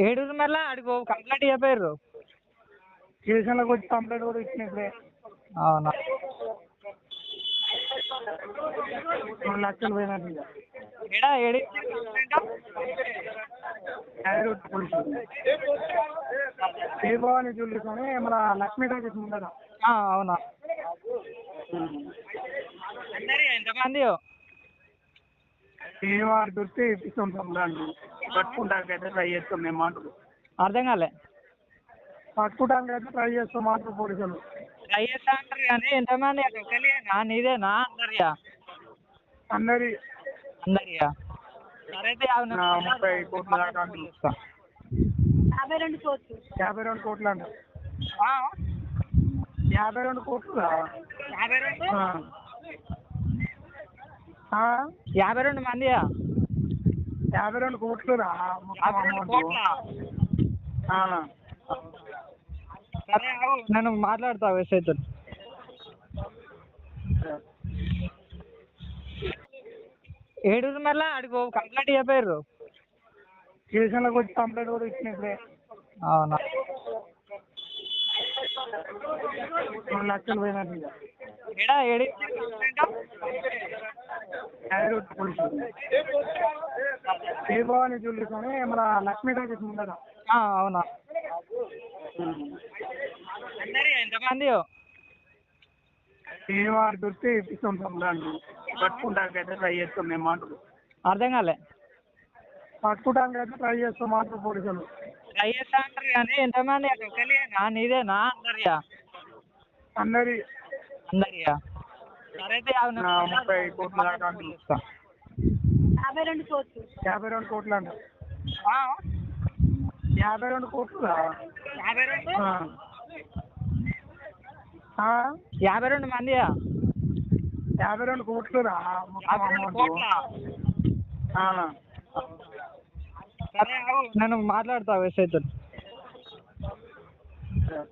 ఏడుగురు మళ్ళా అడిగి కంప్లైంట్ చెప్పారు. స్టేషన్లోకి వచ్చి కంప్లైంట్ కూడా ఇచ్చిన ఇప్పుడే. అవునా? రెండు లక్షలు పోయినట్టు. ఏడా ఏడి ఏ భవాని జ్యువెలరీస్ అని మన లక్ష్మీ టాకీస్ ముందర. ఆ, అవునా? ఎంతమంది ఏ వారు దొరికితే ఇప్పిస్తుంటాం దాన్ని పట్టుకుంటానికి అయితే ట్రై చేస్తాం మేము అంటారు అర్థం కాలే పట్టుకోవడానికి అయితే ట్రై చేస్తాం అంటారు పోలీసులు ట్రై చేస్తా అంటారు కానీ ఎంతమంది ఒకరియేనా నీదేనా అందరియా అందరి అందరియా సరే అయితే అవును. ఆ, ముప్పై కోట్ల దాకా. చేస్తా. యాభై రెండు కోట్లు అంట ఆ? యాభై రెండు కోట్లు రా. యాభై రెండు ఆ. ఆ? యాభై రెండు మందియా? యాభై రెండు కోట్లు రా మొత్తం యాభై రెండు అమౌంట్ కోట్లా? ఆ. సరే నేను మాట్లాడతా వెబ్సైట్ ఏడుగురు మళ్ళా అడిగి కంప్లైంట్ చెప్పారు. స్టేషన్లోకి వచ్చి కంప్లైంట్ కూడా ఇచ్చిన ఇప్పుడే. అవునా? రెండు లక్షలు పోయినట్టు. ఏడా ఏడి డైరెక్ట్ పోలీసు. ఏ భవాని జ్యువెలరీస్ అని మన లక్ష్మీ టాకీస్ ముందర. ఆ, అవునా? ఎంతమంది? వారు దొరికితే ఇప్పిస్తుంటాం దాన్ని పట్టుకుంటానికి అయితే ట్రై చేస్తాం మేము అంటారు అర్థం కాలే. పట్టుకోవడానికి అయితే ట్రై చేస్తాం అంటారు పోలీసులు. ట్రై చేస్తా అంటారు కానీ ఎంతమంది? నీదేనా అందరియా? అందరి. అందరియా సరే అయితే అవును. ఆ, ముప్పై కోట్ల దాకా అంటారు. చేస్తా. యాభై రెండు కోట్లు అంట? యాభై రెండు కోట్లు. యాభై రెండు? యాభై రెండు మందియా యాభై రెండు కోట్లు రా యాభై రెండు కోట్లా? నేను మాట్లాడతా సరే.